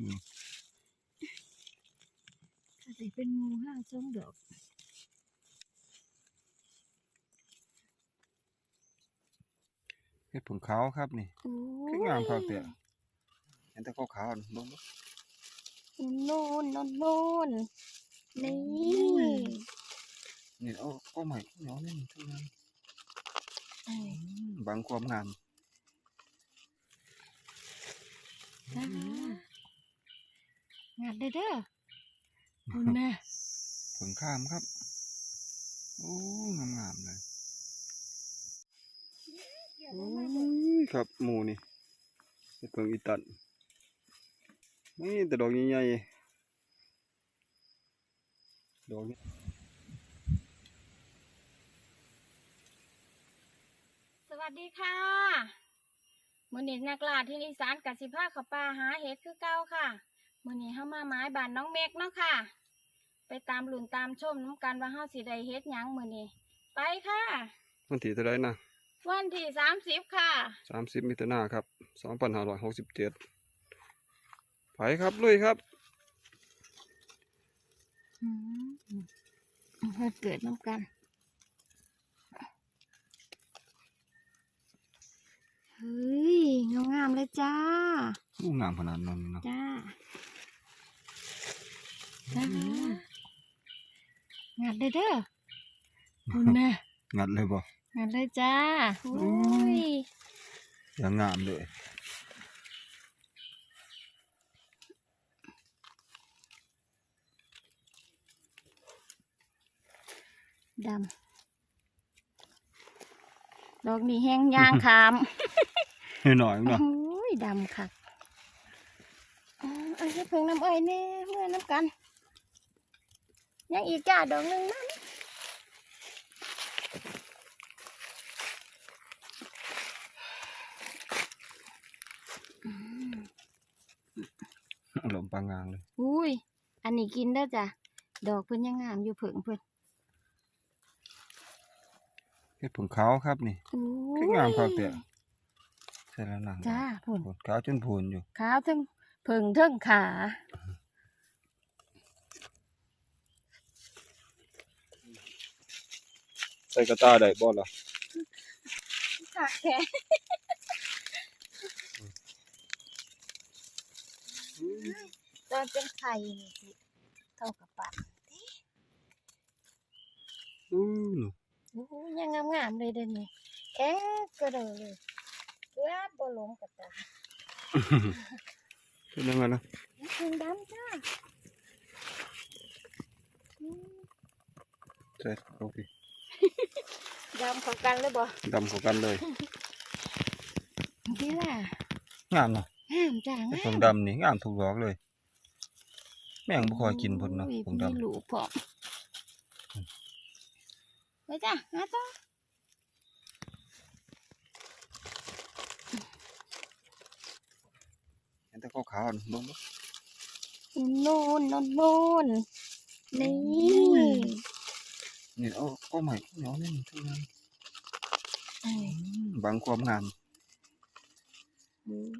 อืมถ้าสิเป็นงูห้าสองดอกเฮ็ดผงขาวครับนี่โอ้คืองามครับเตี่ยเห็นแต่ขาวๆนี่เบิ่งเบิ่งโน่นโน่นโน่นนี่นี่เอาเอาใหม่เหนียวนี่ทั้งนั้นเอ้ยอืมบางความงามจ้า งัดเด้อเด้อคุณน่ะผงข้ามครับ โอ้งามๆเลยโอ้ยครับหมูนี่เฮ็ดเพิ่งอีตันนี่แต่ดอกใหญ่ๆดอกนี้สวัสดีค่ะมื้อนี้นักล่าที่อีสานกับสิพาเขาป่าหาเห็ดคือเก่าค่ะ มื้อนี้เฮามาไม้บ้านน้องเมกเนาะค่ะ ไปตามหลุนตามชมน้ำกันว่าเฮาสิได้เฮ็ดหยังมื้อนี้ ไปค่ะ วันที่เท่าไรนะวันที่สามสิบค่ะสามสิบมิถุนาครับสองพันห้าร้อยหกสิบเจ็ดไปครับลุยครับอืมเพื่อเกิดน้ำกันเฮ้ยงามๆเลยจ้าอู้งามขนาดนั้นเนาะจ้า จ้างัดเด้อเด้อคุณน่ะงัดเลยบ่งัดเลยจ้าโอ้ยอย่างงามเลยดำดอกนี้แห้งยางขามหน่อยๆเนาะโอ้ยดำค่ะอ่าเอาให้เพิ่งน้ำอ้อยแน่เมื่อน้ำกัน ยังอีกจ้าดอกหนึ่งนั่นหลมปางงางเลย อุ้ย อันนี้กินได้อจ้ะ ดอกเพิ่นยังงามอยู่เพิ่งเพิ่นเฮ็ดผงขาวครับนี่โอ้คืองามครับเตี่ยใช่แล้วหนังจ้าพุ่นผงขาวจนพูนอยู่ ขาวทั้งเพิ่งทั้งขา ใส่กระตาได้บ่ล่ะขาแค่ตอนเป็นไข่นี่สิเท่ากับปากอู้หนูโอ้ยยังงามๆเลยเดี๋ยวนี้แข็งกระโดดเลยเกือบบ่หลงกับตาเป็นยังไงนะเพิ่งดำจ้าอืมใช่โอเค ดำของกันเลยบ่ดำเข้ากันเลยนี่ล่ะงามเนาะงามจ้าไอ้งาผมมดำนี่งามทุกดอกเลย แม่งบ่ค่อยกินพุ่นเนาะโอ้ยผมดำมีลูกพร้อมไปจ้าหาต่อเห็นแต่ขาวๆนี่เบิ่งเบิ่งโน่นโน่นโน่ นนี่นี่เอาเอาใหม่เหนียวนี่ทั้งนั้นเอ้ยอืมบางความงามโอ้ย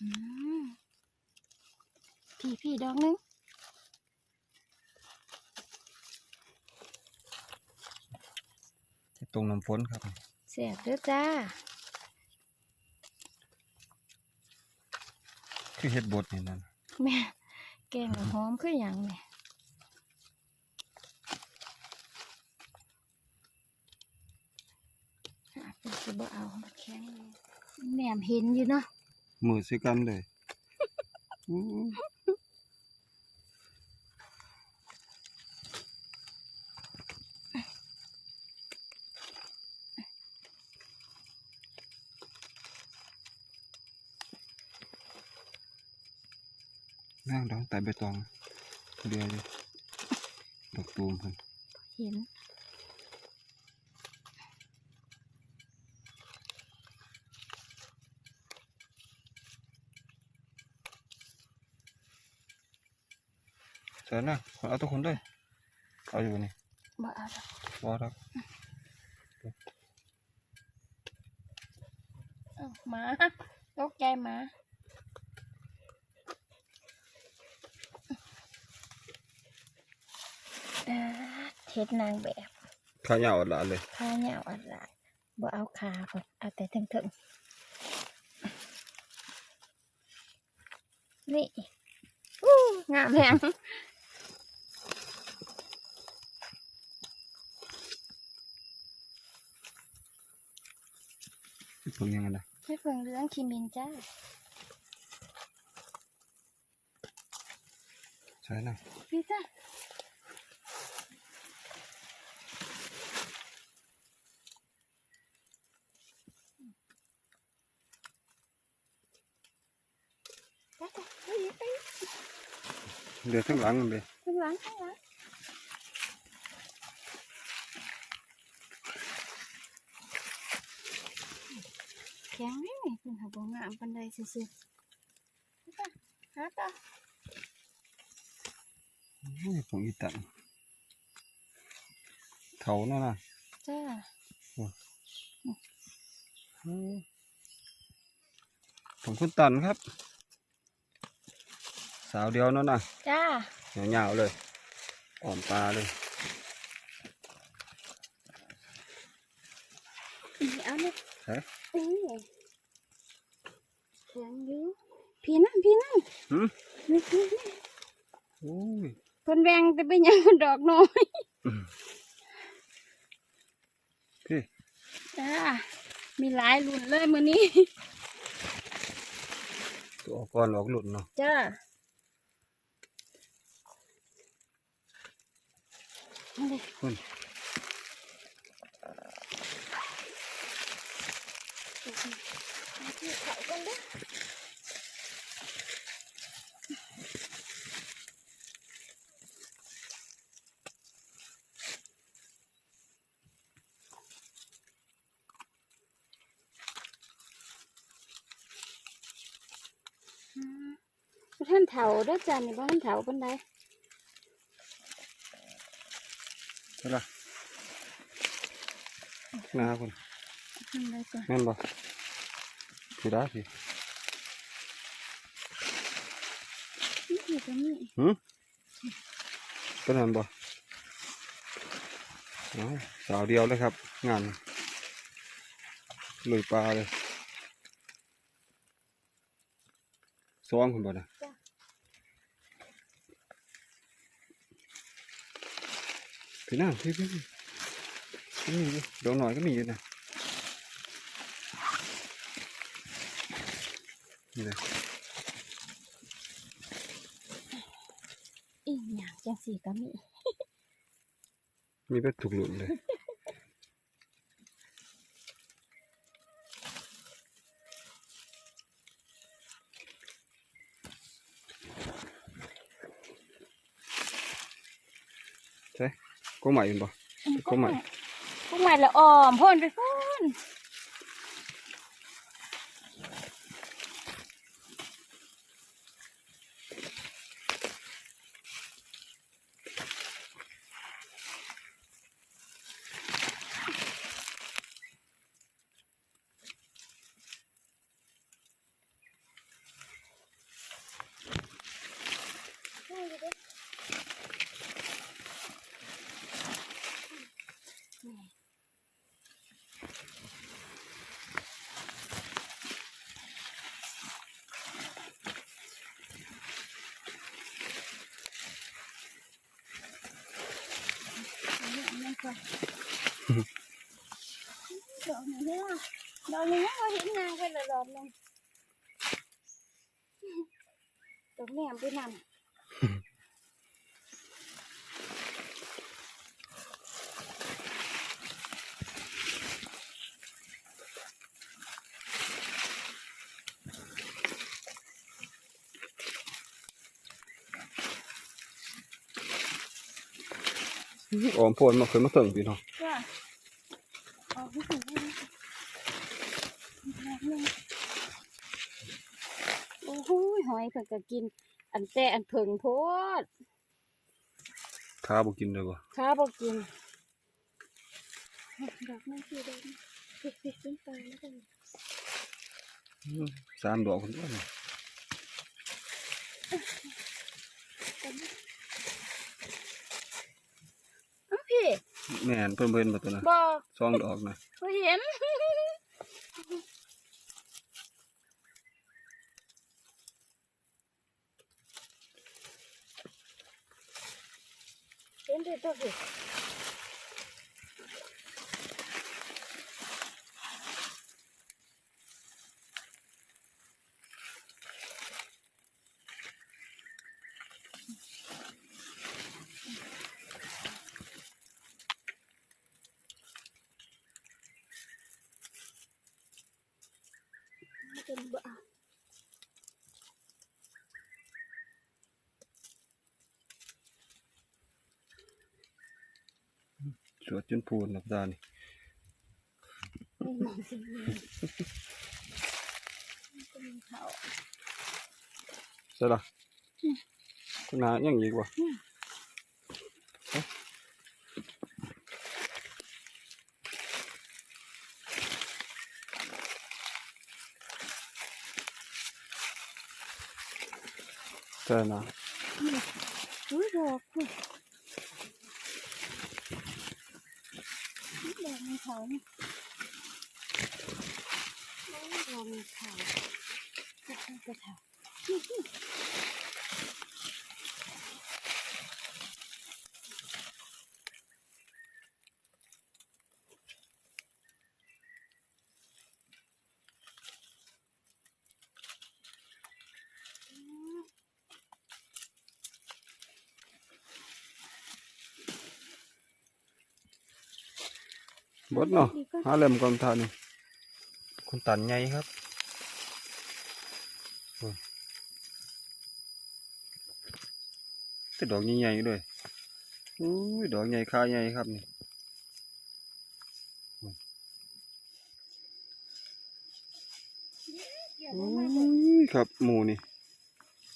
อืมพี่พี่ดอกหนึงตรงน้ำฝนครับ เสียบเด้อจ้า คือเฮ็ดบดนี่นั่นแม่แกงหอมคืออย่างแม่อาจจะสิบ่เอามาแข็งเลยแหนมเห็นอยู่เนาะมือสิกันเลย นั่งดอกแต่ใบตองเดียวเลยดอกตูมเพิ่นเห็นใส่ส่นะเอาทุกคนด้วยเอาอยู่นี่บ่เอาดอกบอครับเอ้าหมาตกใจหมาเด้อ เท็ดนางแบบข้าวเหนียวอัดละเลยข้าเหนียวอะไรบ่เอาขาก่อนเอาแต่ถึงๆนี่อู้งามแฮงพวกยังไงนะให้เพิ่งเรื่องคิมินจ้าใช่นะพี่จ้าไปจ้ะไปอีกไปอีก เดือดทั้งหลังมันเลยข้างหลังข้างหลังแข็งนี่นี่คุณหาบ่งามปันใดซื่อๆไปจ้ะหาต่อนี่พวกอีตันเขาเนาะนะจ้าอืมผมคุณตันครับ สาวเดียวเนาะนะจ้าเหงาๆเลยอ่อนปลาเลยอีเอาเนี่ยใช่เอ้ยแข็งอยู่พี่นั่นพี่นั่นหืมนี่พี่นี่โอ้ยเพิ่นแวงแต่เป็นหยังดอกน้อยอืมพี่จ้ามีหลายรุ่นเลยมื้อนี้ตัวออกก่อนออกหลุดเนาะจ้าเอาเลย คุณเอาที่เขากันเด้ออืมบ่ท่านเถาเด้อจ้านี่บ่ท่านเถาปานใด ใช่ละนาคุณปานใดก่อนแม่นบ่พี่ได้พี่นี่คือก็มีหืมเป็นอันบ่เอาสาวเดียวเลยครับ งานลุยปลาเลยสองคุณบ่นะ พี่นั่งพี่พี่พี่มีอยู่เดี๋ยวหน่อยก็มีอยู่นะนี่เลยอีหยังจังสี่ก็มี มีเบ็ดถูกหลุดเลย ใช่ ก็ใหม่เป็นบ่ก็ใหม่ก็ใหม่ละอ่อมพ่นไปพ่น ดอกนี้เนี่ยดอกนี้เนี่ยเราเห็นนางไปละดอกหนึงดอกแหนมไปนำ ออมโพนมาเคยมาเพิ่งพี่เนาะจ้ะออกที่ถึงได้ไหมดอกหนึ่งโอ้โหหอยเพิ่งก็กิน อันแต่อันเพิ่งโพดขาบ่กินเลยบ่ข้าบอกินดอกนั่นคือดอกปิดปิดเป็นตายแล้วกันอืมสามดอกคนเดียวนี่อ้าว พี่แม่นเพิ่นเพิ่นบ่ตัวน่ะบอกสองดอกนะเขาเห็นเห็นเด็ดตัวพี่ เป็นบ้าสวดจนพูนนับตานี่ ไม่มองสิ่งนี้เป็นเขา ใช่ล่ะคุณหายังอีกบ่ใช่นะอุ้ยดอกเลยดอกมันขาวนี่ดอกมันขากระทากระทา บดเนาะหาเล่มกอนทานี่คุณตันใหญ่ครับต่ดดอกใหญ่ๆด้วยอุ้ยดอกใหญ่ขาใหญ่ครับนี่อุ้ครับหมูนี่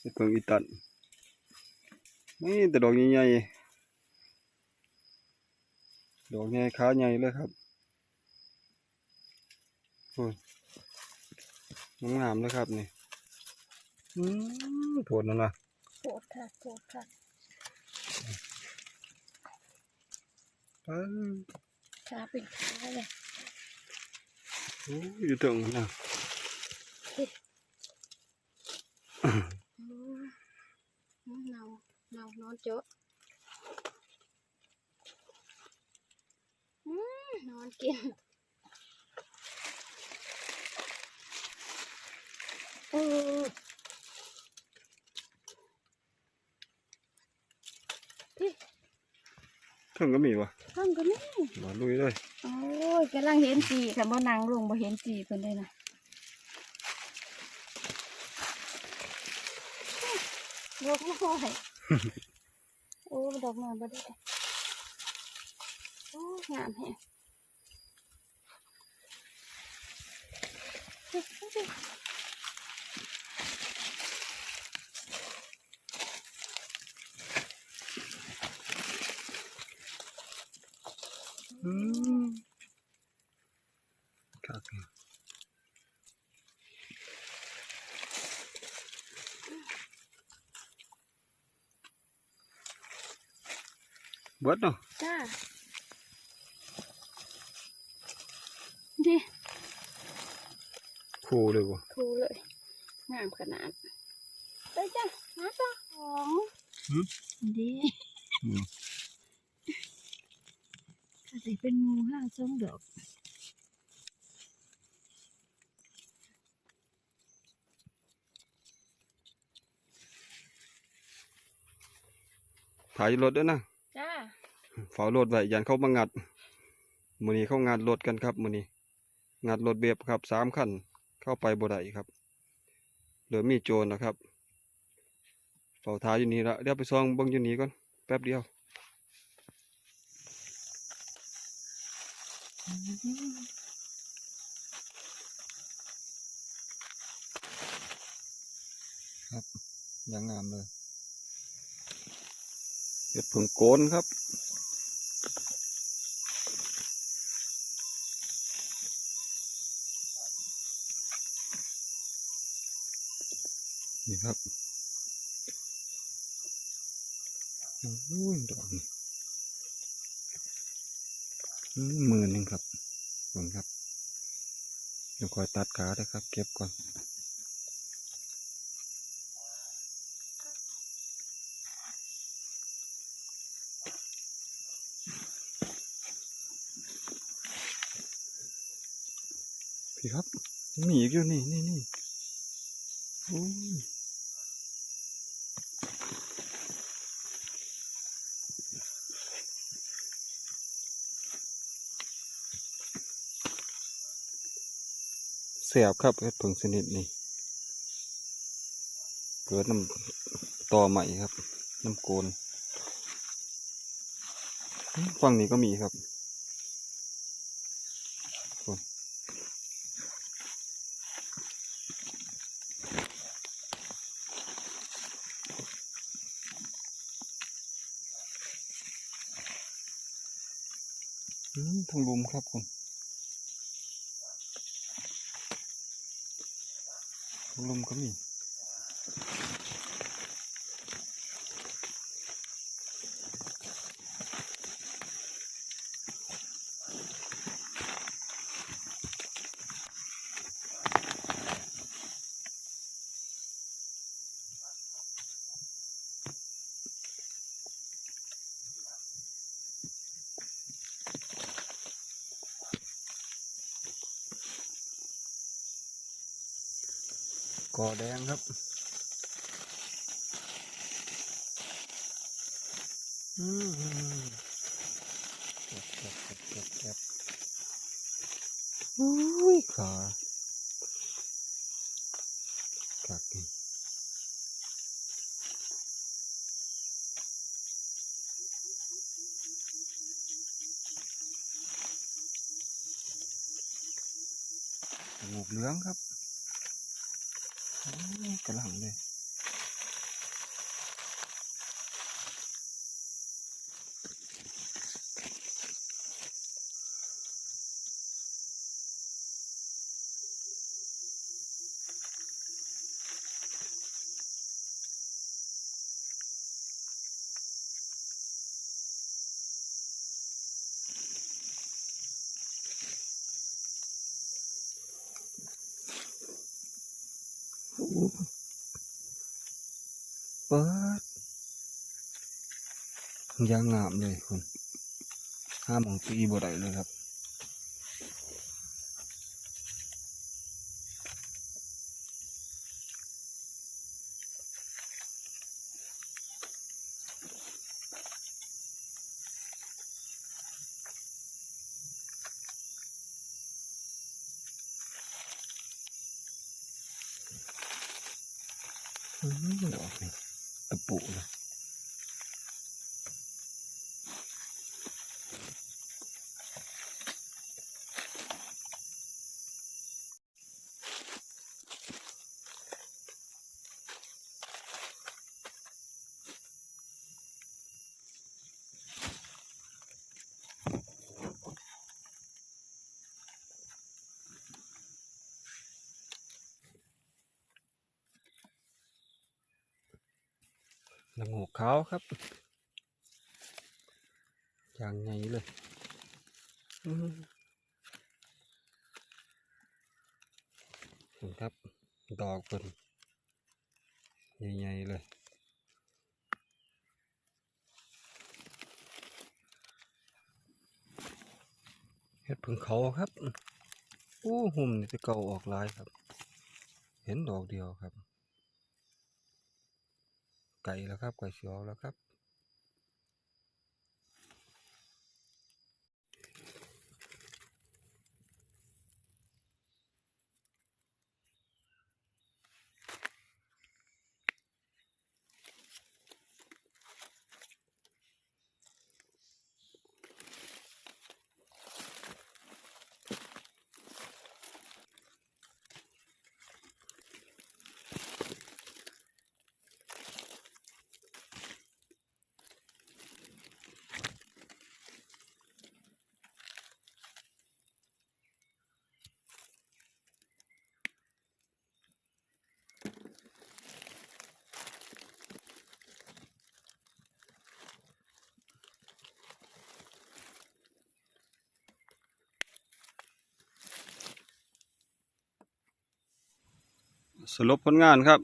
เฮ็ดเพิ่งอีตันนี่แต่ดอกใหญ่ๆดอกใหญ่ขาใหญ่เลยครับ โอ้ยงามๆเลยครับนี่อืมโผล่นั่นนะโกรธค่ะโกรธค่ะเอ้ยขาเป็นขาเลยโอ้ยอยู่ตรงนั้นนะอืมเนาเนานอนเจอะอืมนอนกิน เออเพิ่งก็มีวะข้างกันนี่มาลุยเลยโอ้ยกำลังเห็นจีค่ะบ่นางลงบ่เห็นจีเพิ่นเลยนะดอกน้อยโอ้ดอกน้อยบ่ได้โอ้งามแฮะ อืม ครับเบิดเนาะจ้าดิคู่เลยบ่ทูเลย งามขนาดไปจ้ะมาจ้ะของหืมดีอืมถ้าสิเป็นหมูห้าสองดอก ถ่ายรถด้วยนะจ้าเฝ้ารถไว้ยันเขามางัดมื้อนี้เขางัดรถกันครับมื้อนี้งัดรถเบบครับสามคันเข้าไปบ่ได้ครับเหลือมีโจรนะครับเฝ้าท้ายอยู่นี่ละเดี๋ยวไปซองเบิ่งอยู่นี่ก่อนแป๊บเดียวอย่างงามเลยไป เห็ดผึ่งโกนครับ นี่ครับโอ้ยดอกนี่อืมมือหนึ่งครับขอบคุณครับเดี๋ยวคอยตัดขาด้วยครับ เก็บก่อน ครับมีอีกอยู่นี่นี่นี่เสียบครับเฮ็ดผึ่งสนิทนี่เกิดน้ำต่อใหม่ครับ น้ำโกนฝั่งนี้ก็มีครับ อืมทางลุม ครับคุณลมก็มี กอแดงครับ อืมเก็บเก็บเก็บเก็บเก็บอุ้ยขากักนี่หมูกเหลืองครับ กระหล่ำเลย เปิดยางงามเลยคุณห้ามองตีบ่ได้เลยครับ อืมดอกนี่ ตะ ปุเลยละโงกขาวครับ อย่างไงเลยเห็นครับ ดอกเป็นใหญ่ๆเลยเห็ดผึ่งเขาครับ โอ้หุ่มนี่จะเก่าออกลายครับ เห็นดอกเดียวครับ ไก่แล้วครับไก่เสียวแล้วครับ สรุปผลงานครับ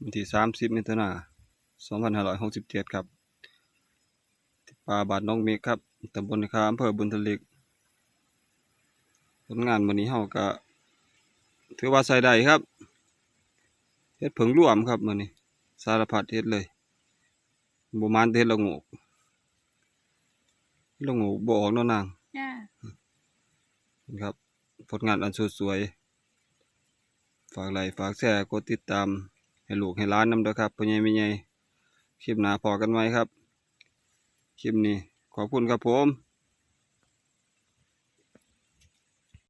วันที่สามสิบมิถุนาสองพันห้าร้อยหกสิบเจ็ดครับที่ป่าบาดน้องเมฆครับตำบลนาคาอำเภอบุญทลิกผลงานวันนี้เฮาก็ถือว่าใส่ได้ครับเฮ็ดเผิงร่วมครับมื้อนี้ สารพัดเฮ็ดเลยบ่มานแต่เฮ็ดละโงกเฮ็ดละโงกบ่ออกเนาะนางจ้าครับผลงานอันสดสวย ฝากไลค์ฝากแชร์กดติดตาม ให้ลูกให้ร้านนำเด้วยครับพ่อใหญ่แม่ใหญ่คลิปหนาพอกันไว้ครับ คลิปนี้ขอบคุณครับผม